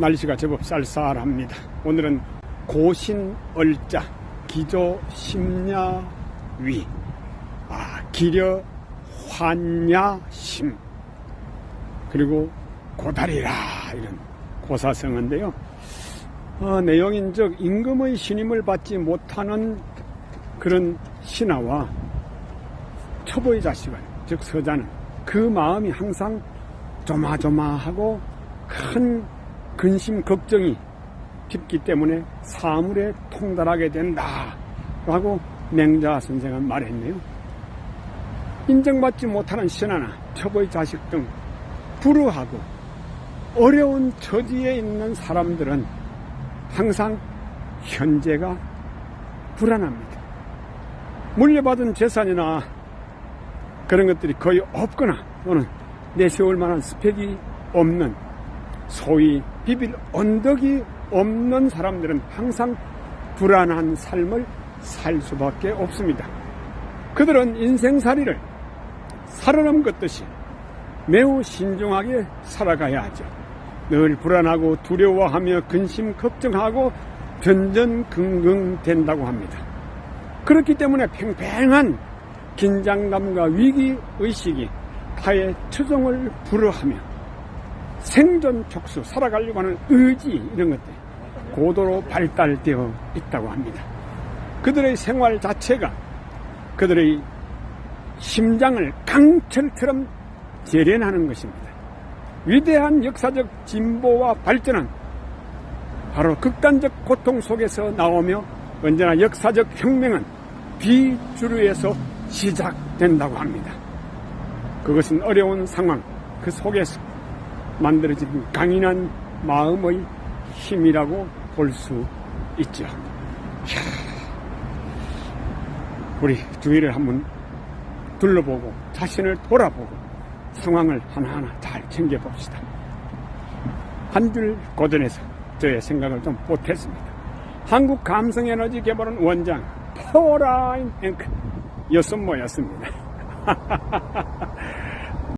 날씨가 제법 쌀쌀합니다. 오늘은 고신얼자 기조 심야위 아 기려 환야심 그리고 고다리라 이런 고사성어인데요. 어, 내용인즉 임금의 신임을 받지 못하는 그런 신하와 초보의 자식은 즉 서자는 그 마음이 항상 조마조마하고 큰 근심 걱정이 깊기 때문에 사물에 통달하게 된다 라고 맹자 선생은 말했네요. 인정받지 못하는 신하나 초보의 자식 등 불우하고 어려운 처지에 있는 사람들은 항상 현재가 불안합니다. 물려받은 재산이나 그런 것들이 거의 없거나 또는 내세울 만한 스펙이 없는 소위 비빌 언덕이 없는 사람들은 항상 불안한 삶을 살 수밖에 없습니다. 그들은 인생살이를 살아남 걷듯이 매우 신중하게 살아가야 하죠. 늘 불안하고 두려워하며 근심 걱정하고 변전긍긍 된다고 합니다. 그렇기 때문에 팽팽한 긴장감과 위기 의식이 타의 추종을 불허하며 생존 촉수 살아가려고 하는 의지 이런 것들 고도로 발달되어 있다고 합니다. 그들의 생활 자체가 그들의 심장을 강철처럼 재련하는 것입니다. 위대한 역사적 진보와 발전은 바로 극단적 고통 속에서 나오며 언제나 역사적 혁명은 비주류에서 시작된다고 합니다. 그것은 어려운 상황, 그 속에서 만들어진 강인한 마음의 힘이라고 볼 수 있죠. 우리 주위를 한번 둘러보고 자신을 돌아보고 상황을 하나하나 잘 챙겨봅시다. 한 줄 고전에서 저의 생각을 좀 보탰습니다. 한국 감성에너지 개발원 원장 파워라인 앵크 여섯 모였습니다.